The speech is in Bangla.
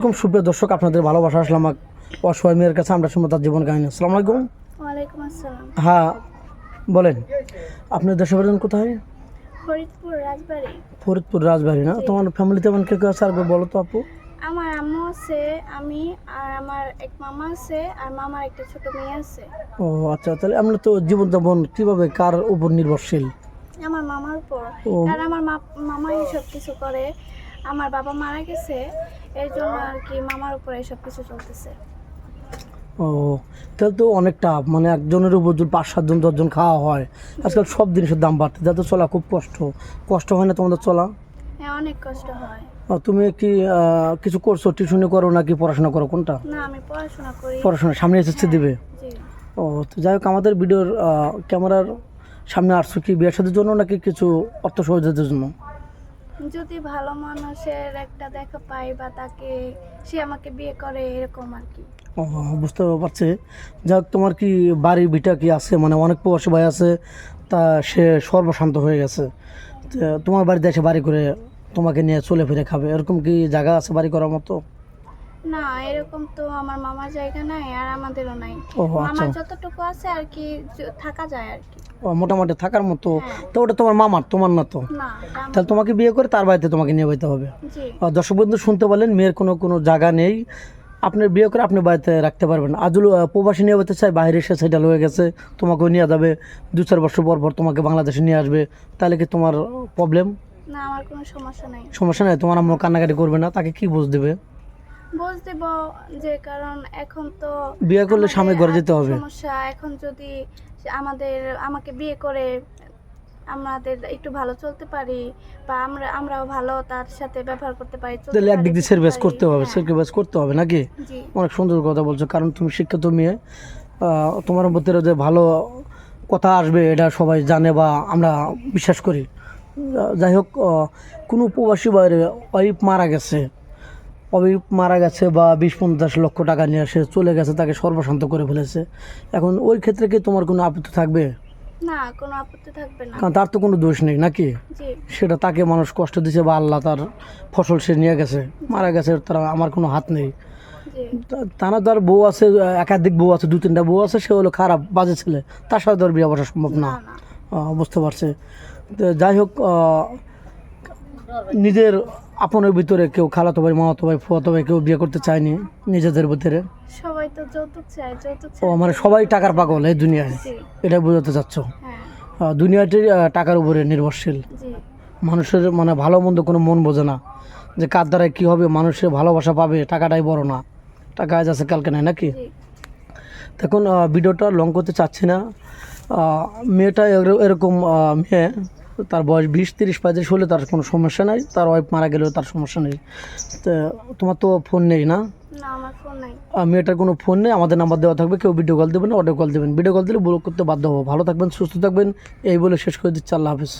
এরকম সুপ্রিয় দর্শক আপনাদের ভালোবাসা আসলাম অসহায় মেয়ের কাছে। আমরা শুনব তার জীবন কাহিনী। আসসালামু আলাইকুম। হ্যাঁ বলেন। আপনার দেশে বাড়ি কোথায়? ফরিদপুর রাজবাড়ি। ফরিদপুর রাজবাড়ি না? তোমার ফ্যামিলিতে এমন কে কেউ আছে আর বলো তো আপু? আমার আম্মু আছে আমি আর আমার এক মামা আছে আর মামার একটা ছোট মেয়ে আছে। ও আচ্ছা তাহলে আমরা তো জীবন যাপন কীভাবে কার উপর নির্ভরশীল? আমার মামার উপর। কারণ আমার মা- মামাই সব কিছু করে। আমার বাবা মারা গেছে এর জন্য আর কি মামার উপরে সব কিছু চলতেছে। ও তাহলে তো অনেকটা মানে একজনের উপর যদি পাঁচ সাতজন দশজন খাওয়া হয় আজকাল সব জিনিসের দাম বাড়তে যাতে চলা খুব কষ্ট। কষ্ট হয় না তোমাদের চলা? হ্যাঁ অনেক কষ্ট হয়। তুমি কি কিছু করছ? টিউশনি করো নাকি পড়াশোনা করো? কোনটা? না আমি পড়াশোনা করি। পড়াশোনা সামনে এসেছে দিবে? জি। ও তো যাই হোক আমাদের ভিডিওর ক্যামেরার সামনে আসছো কি বিয়ের সাথের জন্য নাকি কিছু অর্থ সহযোগিতার জন্য? যদি ভালো মানুষের একটা দেখা পাই বা তাকে সে আমাকে বিয়ে করে, এরকম আর কি। বুঝতে পারছি। যাক, তোমার কি বাড়ি ভিটা কি আছে? মানে অনেক প্রবাসী ভাই আছে, তা সে সর্বশান্ত হয়ে গেছে। তোমার বাড়িতে দেশে বাড়ি করে তোমাকে নিয়ে চলে ফিরে খাবে। এরকম কি জায়গা আছে বাড়ি করার মতো? না এরকম তো আমার মামার জায়গা নাই আর আমাদেরও নাই। ও আচ্ছা। আমার যতটুকু আছে আর কি থাকা যায় আর কি। ও, মোটামুটি থাকার মতো। হ্যাঁ। তো ওটা তোমার মামার তোমার না তো? তাহলে তোমাকে বিয়ে করে তার বাড়িতে তোমাকে নিয়ে যেতে হবে। দর্শক বন্ধু শুনতে পারলেন মেয়ের কোনো কোনো জায়গা নেই। আপনার বিয়ে করে আপনি বাড়িতে রাখতে পারবেন। আজুল প্রবাসী নিয়ে যেতে চাই বাইরে এসে সেটেল হয়ে গেছে তোমাকেও নিয়ে যাবে। দু চার বছর পর পর তোমাকে বাংলাদেশে নিয়ে আসবে। তাহলে কি তোমার প্রবলেম না আমার কোনো সমস্যা নাই। সমস্যা নেই তোমার আম্মু কান্নাকাটি করবে না তাকে কি বুঝ দেবে? বুঝ দেব যে কারণ এখন তো বিয়ে করলে স্বামী ঘরে যেতে হবে। সমস্যা এখন যদি আমাদের আমাকে বিয়ে করে আমাদের একটু ভালো চলতে পারি বা আমরা আমরাও ভালো তার সাথে ব্যবহার করতে পারি তাহলে একদিক দিয়ে সেরভেস। করতে হবে হ্যাঁ, সেরভেস করতে হবে নাকি? অনেক সুন্দর কথা বলছো কারণ তুমি শিক্ষিত মেয়ে। তোমার মধ্যে যে ভালো কথা আসবে এটা সবাই জানে বা আমরা বিশ্বাস করি। যাই হোক কোনো প্রবাসী বাইরে ওয়াইফ মারা গেছে ওয়াইফ মারা গেছে বা বিশ পঞ্চাশ লক্ষ টাকা নিয়ে সে চলে গেছে তাকে সর্বশান্ত করে ফেলেছে। এখন ওই ক্ষেত্রে কি তোমার কোনো আপত্তি থাকবে? না কোনো আপত্তি থাকবে না। কারণ তার তো কোনো দোষ নেই নাকি? সেটা তাকে মানুষ কষ্ট দিছে বা আল্লাহ তার ফসল সে নিয়ে গেছে মারা গেছে তার আমার কোনো হাত নেই। তা- তারা তার বউ আছে একাধিক বউ আছে দু তিনটা বউ আছে সে হলো খারাপ বাজে ছেলে। তার সাথে তোর বিয়ে বসা সম্ভব না। বুঝতে পারছে। যাই হোক নিজের আপনের ভিতরে কেউ খালাতো ভাই মামাতো ভাই ফুয়াতো ভাই কেউ বিয়ে করতে চায়নি নিজেদের ভিতরে। সবাই তো যৌতুক চায় যৌতুক ও মানে সবাই টাকার পাগল এই দুনিয়ায়। এটা বোঝাতে চাচ্ছ? হ্যাঁ। দুনিয়াটি টাকার উপরে নির্ভরশীল। জি। মানুষের মানে ভালো মন্দ কোনো মন বোঝে না। যে কার দ্বারায় কী হবে মানুষের ভালোবাসা পাবে টাকাটাই বড় না। টাকা আজ আছে কালকে নাই নাকি? দেখুন ভিডিওটা লং করতে চাচ্ছি না। মেয়েটা এর- এরকম মেয়ে। তার বয়স বিশ তিরিশ পঁয়ত্রিশ হলে তার কোনো সমস্যা নাই। তার ওয়াইফ মারা গেলেও তার সমস্যা নেই। তো তোমার তো ফোন নেই না? মেয়েটার কোনো ফোন নেই? আমাদের নাম্বার দেওয়া থাকবে কেউ ভিডিও কল দেবেন অডিও কল দেবেন। ভিডিও কল দিলে ব্লক করতে বাধ্য হব। ভালো থাকবেন সুস্থ থাকবেন। এই বলে শেষ করে দিচ্ছি। আল্লাহ হাফিজ।